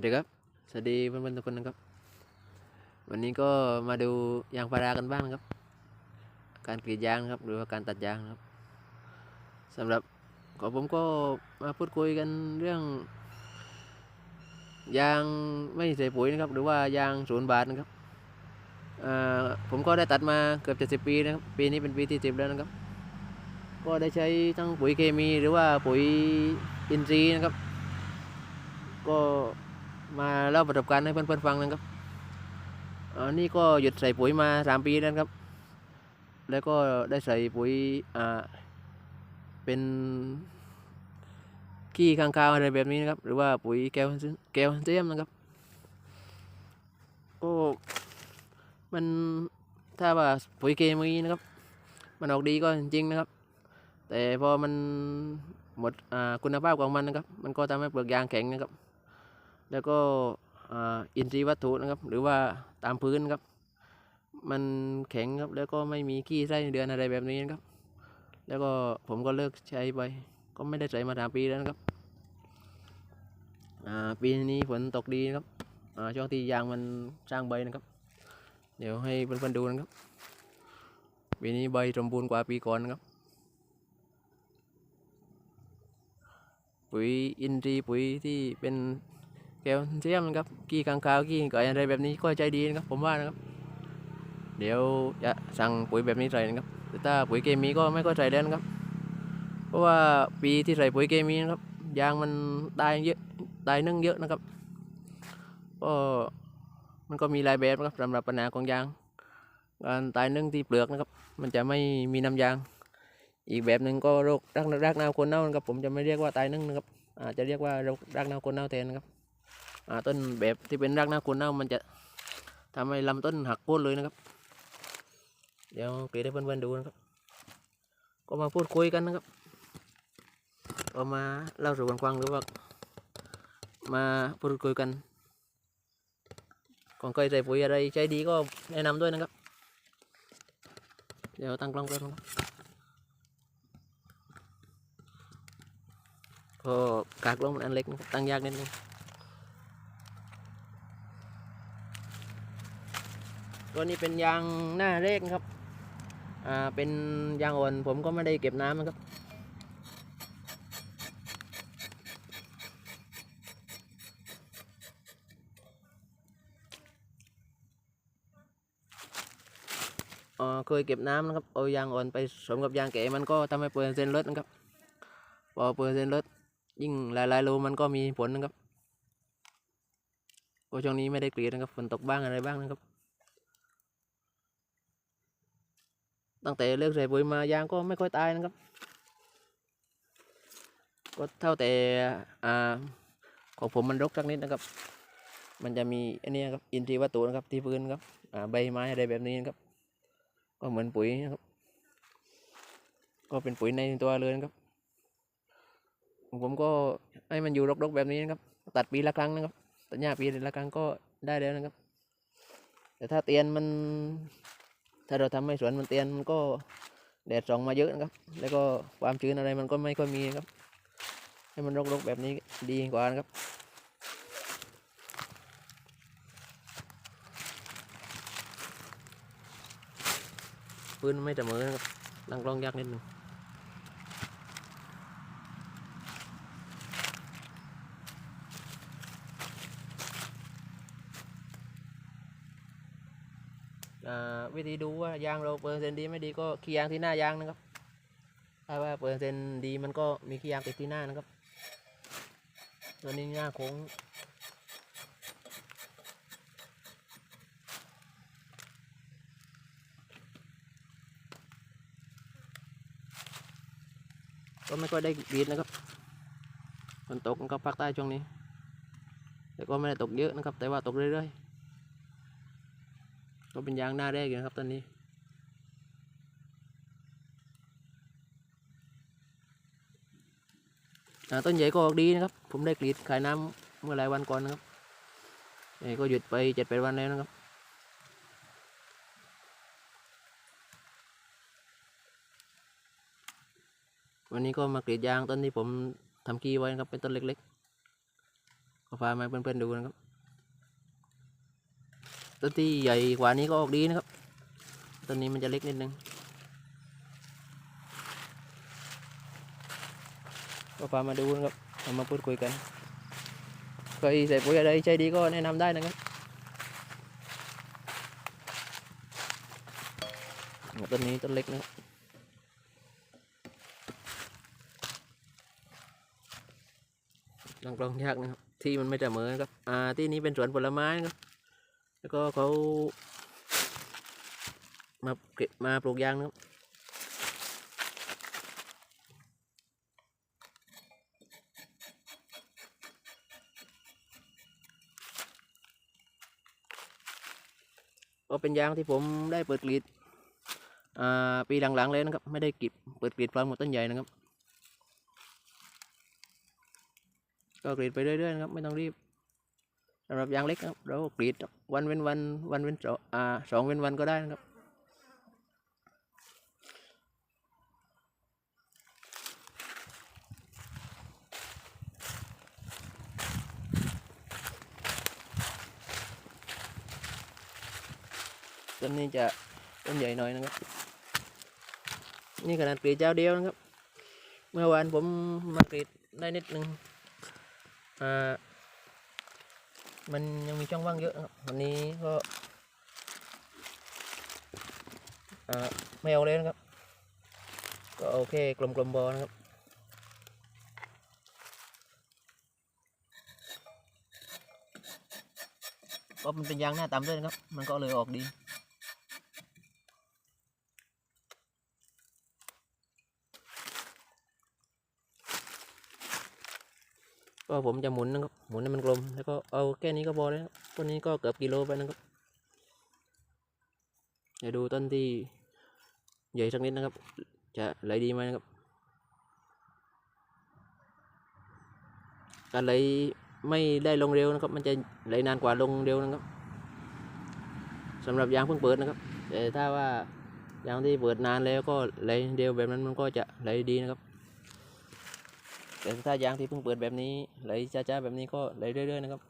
วัสดีครับ สวัสดีเพื่อนๆทุกคนนะครับ วันนี้ก็มาดูยางพารากันบ้างครับ การกรีดยางครับหรือว่าการตัดยางครับสำหรับขอผมก็มาพูดคุยกันเรื่อง ยางไม่ใส่ปุ๋ยนะครับ หรือว่ายางศูนย์บาทนะครับผมก็ได้ตัดมาเกือบจะสิบปีนะครับ ปีนี้เป็นปีที่สิบแล้วนะครับ ก็ได้ใช้ทั้งปุ๋ยเคมีหรือว่าปุ๋ยอินทรีย์นะครับ ก็ มาเล่าประสบการณ์ให้เพื่อนๆฟังนะครับอ่านี่ก็หยุดใส่ปุ๋ยมาสามปีแล้วนครับ แล้วก็ได้ใส่ปุ๋ยอ่าเป็นขี้ข้างคาวอะไรแบบนี้นะครับ หรือว่าปุ๋ยแก้วแก้วเซียมนะครับ ก็มันถ้าว่าปุ๋ยเคมีนะครับ มันออกดีก็จริงนะครับ แต่พอมันหมดคุณภาพของมันนะครับ มันก็ทำให้เปลือกยางแข็งนะครับ แล้วก็อินทรีย์วัตถุนะครับ หรือว่าตามพื้นครับ มันแข็งครับแล้วก็ไม่มีขี้ไส้เดือนอะไรแบบนี้นะครับ แล้วก็ผมก็เลิกใช้ไปก็ไม่ได้ใช้มาสามปีแล้วนะครับปีนี้ฝนตกดีนะครับช่วงที่ยางมันสร้างใบนะครับ เดี๋ยวให้เพื่อนๆดูนะครับ ปีนี้ใบสมบูรณ์กว่าปีก่อนนะครับ ปุ๋ยอินทรีย์ปุ๋ยที่เป็น แคลเซียมนะครับกี้กางคาวกี้ก่อยอะไรแบบนี้ก็ใจดีนะครับผมว่านะครับ เดี๋ยวจะสั่งปุ๋ยแบบนี้ใส่นะครับแต่ถ้าปุ๋ยเคมีก็ไม่ก็ใส่แล้วนะครับ เพราะว่าปีที่ใส่ปุ๋ยเคมีนะครับยางมันตายเยอะตายนึ่งเยอะนะครับก็มันก็มีหลายแบบนะครับสำหรับปัญหาของยางการตายนึ่งที่เปลือกนะครับ มันจะไม่มีน้ำยาง อีกแบบหนึ่งก็โรครักรากเน่าโคนเน่านะครับผมจะไม่เรียกว่าตายนึ่งนะครับอาจจะเรียกว่าโรครากเน่าโคนเน่าแทนนะครับ ต้นแบบที่เป็นรากเน่าคนเน่ามันจะทำให้ลำต้นหักโค่นเลยนะครับ เดี๋ยวเกรดให้เพื่อนๆดูนะครับ ก็มาพูดคุยกันนะครับก็มาเล่าสู่กันฟังหรือว่า มาพูดคุยกันของเคยใส่ปุ๋ยอะไรใช้ดีก็แนะนำด้วยนะครับ เดี๋ยวตั้งกล้องแป๊บนึงก็กากลงมันอันเล็กตั้งยากนิดนึง ตัวนี้เป็นยางหน้าเร่งครับ อ่า เป็นยางอ่อนผมก็ไม่ได้เก็บน้ำนะครับเอ่อเคยเก็บน้ำนะครับ เอายางอ่อนไปผสมกับยางแก่มันก็ทำให้เปอร์เซ็นต์ลดนะครับ พอเปอร์เซ็นต์ลดยิ่งหลายๆโลมันก็มีผลนะครับก็ช่วงนี้ไม่ได้กรีดนะครับ ฝนตกบ้างอะไรบ้างนะครับ ตั้งแต่เลิกใส่ปุ๋ยมายางก็ไม่ค่อยตายนะครับ ก็เท่าแต่อ่าของผมมันรกสักนิดนะครับ มันจะมีอันนี้ครับอินทรีย์วัตถุนะครับที่พื้นครับอ่าใบไม้อะไรแบบนี้นะครับ ก็เหมือนปุ๋ยนะครับ ก็เป็นปุ๋ยในตัวเลยนะครับ ผมก็ให้มันอยู่รกๆแบบนี้นะครับ ตัดปีละครั้งนะครับ ตัดหญ้าปีละครั้งก็ได้แล้วนะครับ แต่ถ้าเตียนมัน ถ้าเราทำให้สวนมันเตียนมันก็แดดส่องมาเยอะนะครับ แล้วก็ความชื้นอะไรมันก็ไม่ค่อยมีครับ ให้มันรกๆแบบนี้ดีกว่านะครับพื้นไม่เสมอนะครับลังกล้องยากนิดหนึง วิธีดูว่ายางเราเปอร์เซ็นต์ดีไม่ดีก็ขี้ยางที่หน้ายางนะครับถ้าว่าเปอร์เซ็นต์ดีมันก็มีขี้ยางติดที่หน้านะครับตัวนี้หน้าโค้งก็ไม่ค่อยได้บีดนะครับฝนตกนะครับภาคใต้ช่วงนี้ แต่ก็ไม่ได้ตกเยอะนะครับ แต่ว่าตกเรื่อยๆ ก็เป็นยางหน้าแรกนะครับตอนนี้ต้นใหญ่ก็ออกดีนะครับ ผมได้กรีดขายน้ำเมื่อหลายวันก่อนนะครับนี่ก็หยุดไปเจ็ดแปดวันแล้วนะครับ วันนี้ก็มากรีดยางต้นที่ผมทำกี้ไว้นะครับเป็นต้นเล็กๆก็พามาเพื่อนๆดูนะครับ ต้นที่ใหญ่กว่านี้ก็ออกดีนะครับต้นนี้มันจะเล็กนิดนึงก็พามาดูนะครับเอามาพูดคุยกันใครใส่ปุ๋ยอะไรใจดีก็แนะนำได้นะครับต้นนี้ต้นเล็กนะครับลองลองยากนะครับ ที่มันไม่เสมอนะครับ อ่า ที่นี้เป็นสวนผลไม้นะครับ แล้วก็เขามาเก็บมาปลูกยางนะครับก็เป็นยางที่ผมได้เปิดกรีดอ่าปีหลังๆเลยนะครับ ไม่ได้กรีดเปิดกรีดพร้อมกับต้นใหญ่นะครับ ก็กรีดไปเรื่อยๆนะครับ ไม่ต้องรีบ สำหรับยางเล็กนะครับเราก็กรีดวันเว้นวันวันเว้นสองอ่าสองเว้นวันก็ได้นะครับต้นนี้จะต้นใหญ่หน่อยนะครับ นี่ขนาดกรีดเจ้าเดียวนะครับ เมื่อวานผมมากรีดได้นิดนึงอ่า มันยังมีช่องว่างเยอะครับวันนี้ก็ไม่เอาเลยนะครับ ก็โอเคกลมๆบอนะครับก็มันเป็นยางหน้าตามด้วยนะครับ มันก็เลยออกดี ก็ผมจะหมุนนะครับ หมุนให้มันกลม แล้วก็เอาแค่นี้ก็พอแล้วนะครับต้นนี้ก็เกือบกิโลไปนะครับ เดี๋ยวดูต้นที่ใหญ่สักนิดนะครับ จะไหลดีไหมนะครับ การไหลไม่ได้ลงเร็วนะครับ มันจะไหลนานกว่าลงเร็วนะครับสำหรับยางเพิ่งเปิดนะครับ แต่ถ้าว่ายางที่เปิดนานแล้วก็ไหลเร็วแบบนั้นมันก็จะไหลดีนะครับ แต่ถ้ายางที่เพิ่งเปิดแบบนี้ไหลช้าๆแบบนี้ก็ไหลเรื่อยๆนะครับ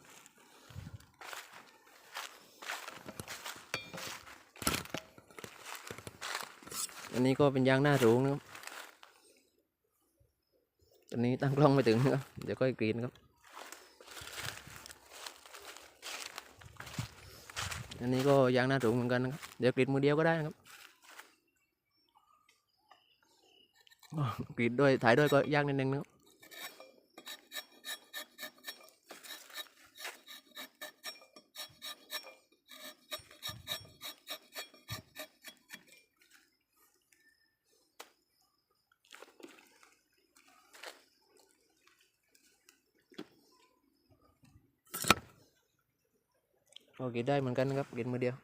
อันนี้ก็เป็นยางหน้าสูงนะครับอันนี้ตั้งกล้องไม่ถึงนะครับเดี๋ยวก็กรีนครับ อันนี้ก็ยางหน้าสูงเหมือนกันนะครับ เดี๋ยวกรีดมือเดียวก็ได้นะครับกรีดด้วยถ่ายด้วยก็ยากนิดนึงนะครับ ก็กินได้เหมือนกันนะครับกินมือเดียว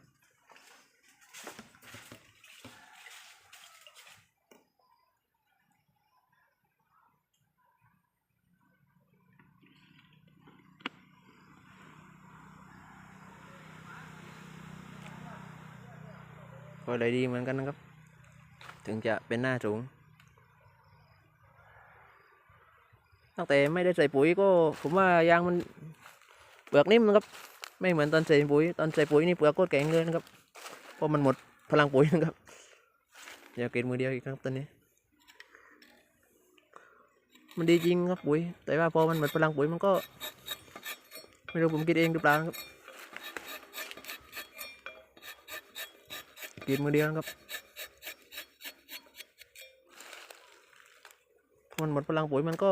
ก็ได้ดีเหมือนกันนะครับ ถึงจะเป็นหน้าสูงตั้งแต่ไม่ได้ใส่ปุ๋ยก็ผมว่ายางมันเปลือกนิ่มนะครับ ไม่เหมือนตอนใส่ปุ๋ย ตอนใส่ปุ๋ยนี่เปลือกโคตรแข็งเลยนะครับ เพราะมันหมดพลังปุ๋ยนะครับอย่ากินมือเดียวอีกครับตอนนี้ มันดีจริงครับปุ๋ย แต่ว่าพอมันหมดพลังปุ๋ยมันก็ ไม่รู้ผมคิดเองหรือเปล่าครับ กินมือเดียวครับพอมันหมดพลังปุ๋ยมันก็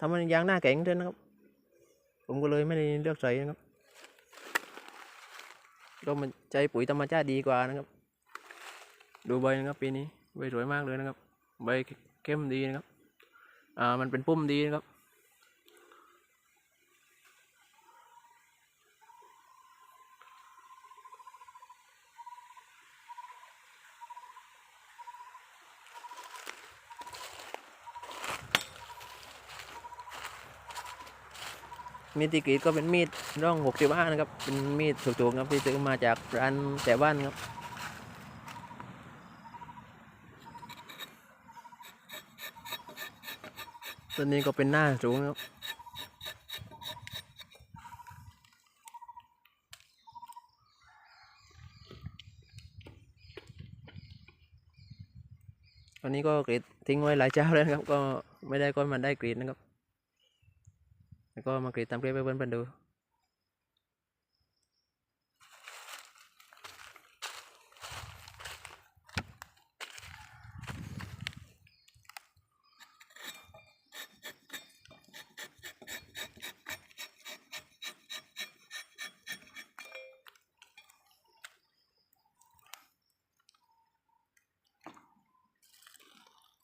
ทำให้ยางหน้าแข็งด้วยนะครับ ผมก็เลยไม่ได้เลือกใส่นะครับ ก็มันใจปุ๋ยธรรมชาติดีกว่านะครับ ดูใบนะครับปีนี้ใบสวยมากเลยนะครับ ใบเข้มดีนะครับ อ่ามันเป็นปุ่มดีนะครับ มีดตีกรีดก็เป็นมีดร่อง65นะครับ เป็นมีดถูกๆครับที่ซื้อมาจากร้านแต่บ้านครับตัวนี้ก็เป็นหน้าสูงครับตอนนี้ก็กรีดทิ้งไว้หลายเจ้าแล้วครับ ก็ไม่ได้ก็มันได้กรีดนะครับ แล้วก็มากรีดตามคลิปให้เพื่อนๆดู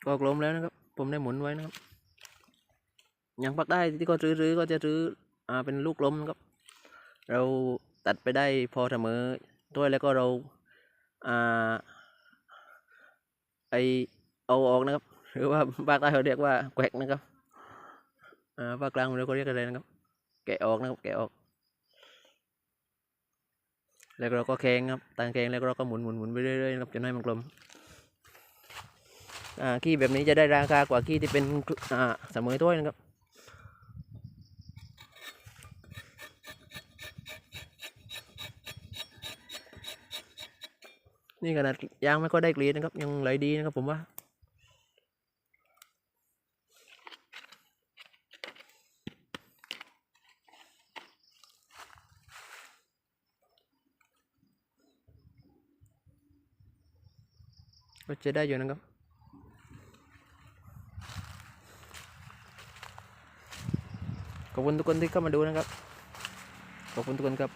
ก็กลมแล้วนะครับ ผมได้หมุนไว้นะครับ ยังปักได้ที่ก็รื้อๆก็จะรื้ออ่าเป็นลูกกลมครับ เราตัดไปได้พอเสมอด้วยแล้วก็เราอ่าไอเอาออกนะครับ หรือว่าภาคใต้เขาเรียกว่าแกวกนะครับอ่าภาคกลางเราก็เรียกอะไรนะครับ แกะออกนะครับแกะออก แล้วเราก็แข่งครับตางแข่งแล้วเราก็หมุนหมุนหมุนไปเรื่อยๆนะครับจนให้มันกลมอ่าขี้แบบนี้จะได้ราคากว่าขี้ที่เป็นอ่าเสมอถ้วยนะครับ นี่ขนาดยางไม่ก็ได้กรีดนะครับ ยังไหลดีนะครับผมว่าก็จะได้อยู่นะครับขอบคุณทุกคนที่เข้ามาดูนะครับ ขอบคุณทุกคนครับ